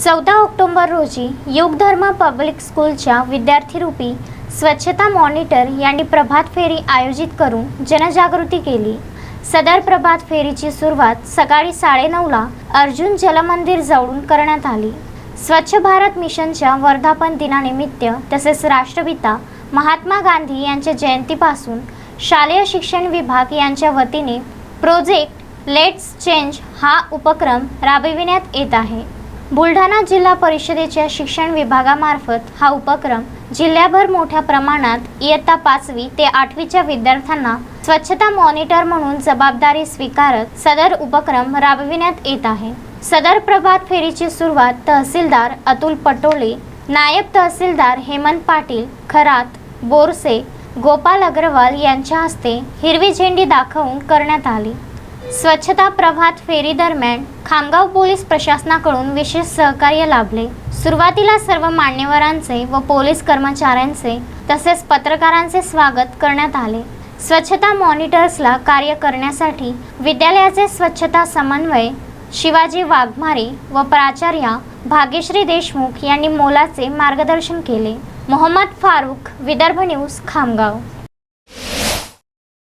चौदा ऑक्टोबर रोजी युगधर्म पब्लिक स्कूलच्या विद्यार्थीरूपी स्वच्छता मॉनिटर यांनी प्रभात फेरी आयोजित करून जनजागृती केली. सदर प्रभात फेरीची सुरुवात सकाळी साडेनऊला अर्जुन जलमंदिर जवळून करण्यात आली. स्वच्छ भारत मिशनच्या वर्धापन दिनानिमित्त तसेच राष्ट्रपिता महात्मा गांधी यांच्या जयंतीपासून शालेय शिक्षण विभाग यांच्या वतीने प्रोजेक्ट लेट्स चेंज हा उपक्रम राबविण्यात येत आहे. बुलढाणा जिल्हा परिषदेच्या शिक्षण विभागामार्फत हा उपक्रम जिल्ह्याभर मोठ्या प्रमाणात इयत्ता पाचवी ते आठवीच्या विद्यार्थ्यांना स्वच्छता मॉनिटर म्हणून जबाबदारी स्वीकारत सदर उपक्रम राबविण्यात येत आहे. सदर प्रभात फेरीची सुरुवात तहसीलदार अतुल पटोले नायब तहसीलदार हेमंत पाटील खरात बोरसे गोपाल अग्रवाल यांच्या हस्ते हिरवी झेंडी दाखवून करण्यात आली. स्वच्छता प्रभात फेरी दरम्यान खामगाव पोलीस प्रशासनाकडून विशेष सहकार्य लाभले. सुरुवातीला सर्व मान्यवरांचे व पोलीस कर्मचाऱ्यांचे तसेच पत्रकारांचे स्वागत करण्यात आले. स्वच्छता मॉनिटर्सला कार्य करण्यासाठी विद्यालयाचे स्वच्छता समन्वय शिवाजी वाघमारे व प्राचार्या भाग्यश्री देशमुख यांनी मोलाचे मार्गदर्शन केले. मोहम्मद फारूक विदर्भ न्यूज खामगाव.